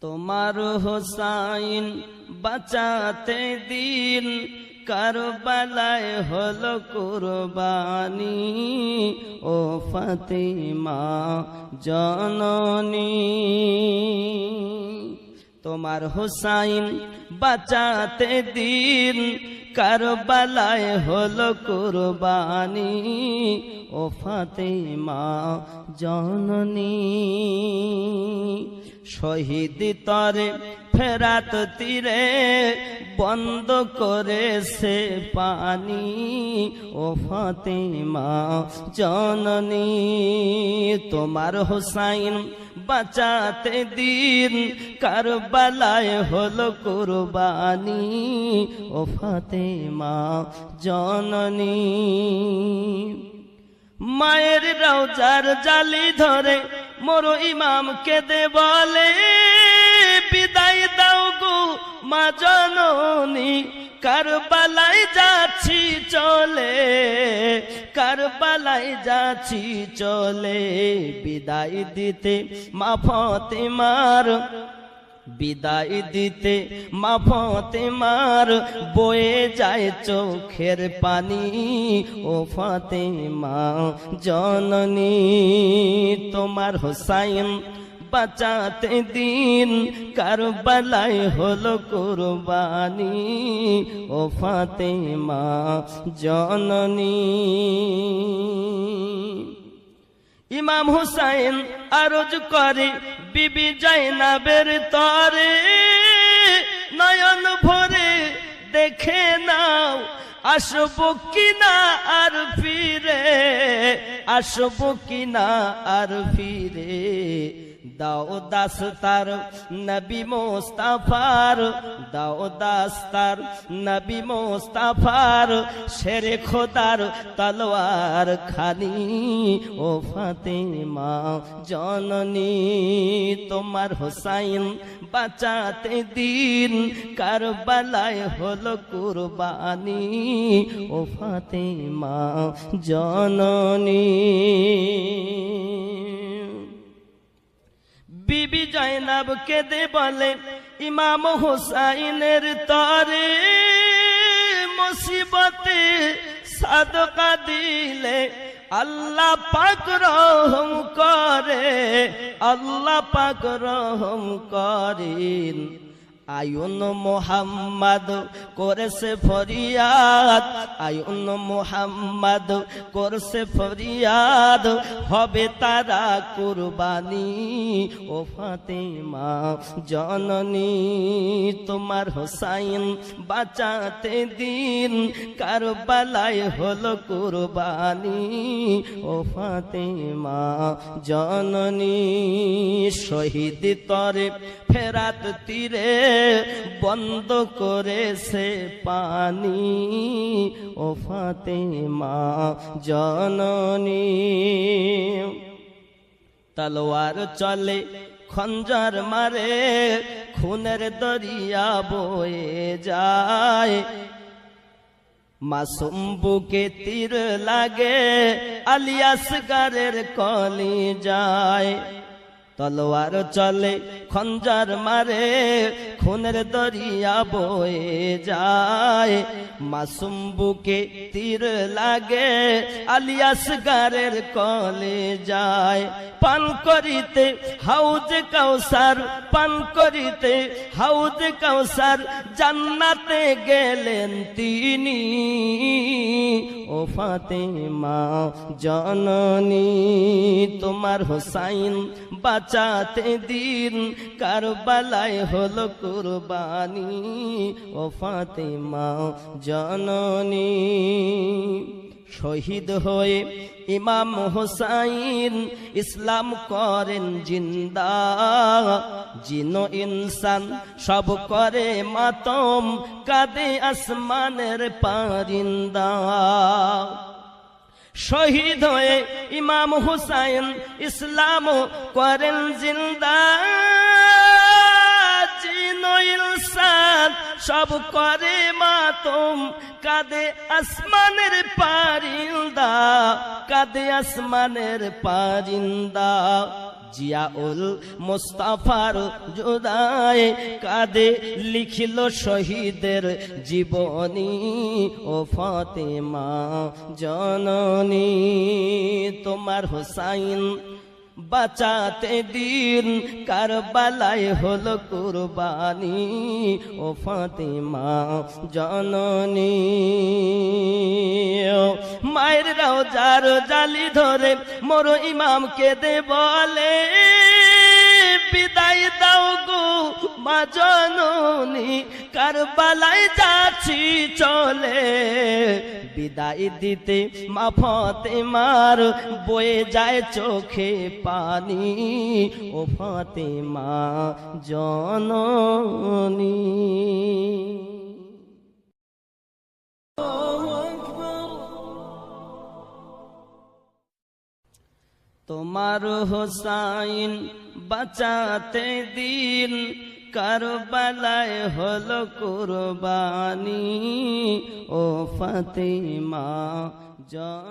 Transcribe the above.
তোমার হোসাইন বাঁচাতে দিন। কারবালায় হলো কুরবানি। ও ফাতিমা জননী। তোমার হোসাইন বাঁচাতে দিন। কারবালায় হলো কুরবানি। ও ফাতেমা জননী। শহীদ তরে ফেরাত তীরে বন্ধ করেছে পানি। ও ফাতেমা জননী, তোমার হোসাইন বাঁচাতে দিন। কারবালায় হলো কুরবানি। ও ফাতেমা জননী, মায়ের রওজার জালি ধরে মোর ইমাম কেঁদে বলে, বিদায় দাও গো মা জননী। কারবালায় যাচ্ছি চলে, কারবালায় যাচ্ছি চলে, বিদায় দিতে মা ফতেমার বিদায় দিতে মা ফতেমার বয়ে যায় চোখের পানি। ও ফাতেমা জননী, তোমার হোসাইন বাঁচাতে দিন। কারবালায় হলো কুরবানি। ও ফাতেমা জননী। ইমাম হুসাইন আরজ করে, বিবি জাইনাবের তরে নয়ন ভরে, দেখে নাও, আসব কিনা আর ফিরে, আসব কিনা আর ফিরে। দাও দাস তার নবী মোস্তাফার, দাও দাস তার নবী মোস্তাফার, শেরে খোদার তলোয়ার খানি, ও ফাতেমা জননী, তোমার হোসাইন বাঁচাতে দিন, কারবালায় হলো কুরবানি, ও ফাতেমা জননী। জয়নাব কেঁদে বলে, ইমাম হোসাইনের তরে মুসিবতে সাদকা দিলে আল্লাহ পাক রহম করে, আল্লাহ পাক রহম করেন। আয়ুন মোহাম্মদ করেছে ফরিয়াদ আয়ুন মোহাম্মদ করেছে ফরিয়াদ, হবে তারা কুরবানি। ও ফাতেমা, জননী, তোমার হোসাইন বাঁচাতে দিন, কারবালায় হলো কুরবানি। ও ফাতেমা, জননী, শহীদ তরে ফেরাত তীরে বন্ধ করেছে পানি। ও ফাতেমা জননী, তলোয়ার চলে খঞ্জার মারে, খুনের দরিয়া বয়ে যায়। মাসুম বুকে তীর লাগে আলিয়াস গারের কলি যায়। তলোয়ার চলে খঞ্জার মারে খুনের দরিয়া বয়ে যায়। মাসুম বুকে তীর লাগে আলিয়াস গারের কলে যায়। পান করিতে হাউজ কাউসার, পান করিতে হাউজ কাউসার, জান্নাতে গেলেন তিনি। ও ফাতেমা জননী, তোমার হোসাইন বাঁচাতে দিন। কারবালায় হলো কুরবানি ও ফাতেমা জননী। শহীদ হয়ে ইমাম হোসাইন ইসলাম করেন জিন্দা। জিন ইনসান সব করে মাতম, কাদে আসমানের পারিন্দা। শহীদ হয়ে ইমাম হুসাইন ইসলাম করেন জিন্দা। জিন ইনসান সব করে মাতম। কাদে আসমানের পারিন্দা, কাদে আসমানের পারিন্দা। জিয়াউল মুস্তাফার জুদায় কাদে, লিখিল শহীদের জীবনী। ও ফাতেমা জননী, তোমার হোসাইন বাঁচাতে দিন কারবালায় হল কুরবানি ও ফাতেমা জননী। মায়ের রাও যার জালি ধরে মোর ইমামকে দে বলে। বিদায় দাও গো মা জননী, কারবালায় যাচ্ছি চলে। বিদায় দিতে মা ফাতেমার বয়ে যায় চোখে পানি। ও ফাতেমা জননী। তোমার হোসাইন বাঁচাতে দিন। কারবালায় হলো কুরবানি। ও ফাতেমা